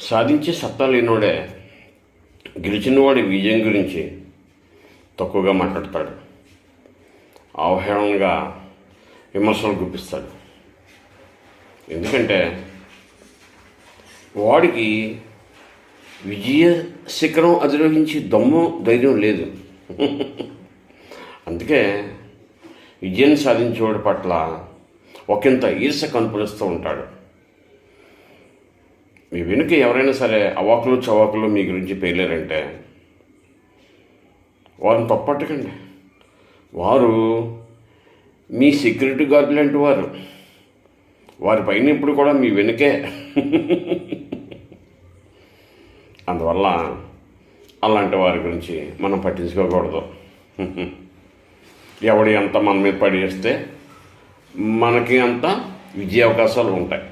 సాధించే సత్తా లేనివాడే గెలిచినవాడి విజయం గురించి తక్కువగా మాట్లాడతాడు. అవహేళనగా విమర్శలు గుప్పిస్తాడు. ఎందుకంటే వాడికి విజయ శిఖరం అధిరోహించి దమ్ము ధైర్యం లేదు. అందుకే విజయాన్ని సాధించేవాడి పట్ల ఒకంత ఈర్ష కనుపరుస్తూ ఉంటాడు. మీ వెనుక ఎవరైనా సరే అవాకులు చవాకులు మీ గురించి పేర్లేరంటే వారిని తప్పట్టకండి వారు మీ సెక్యూరిటీ గార్డు లాంటి వారు. వారి పైన ఇప్పుడు కూడా మీ వెనుకే. అందువల్ల అలాంటి వారి గురించి మనం పట్టించుకోకూడదు. ఎవడి ఎంత మన మీద పడేస్తే మనకి అంత విజయ అవకాశాలు ఉంటాయి.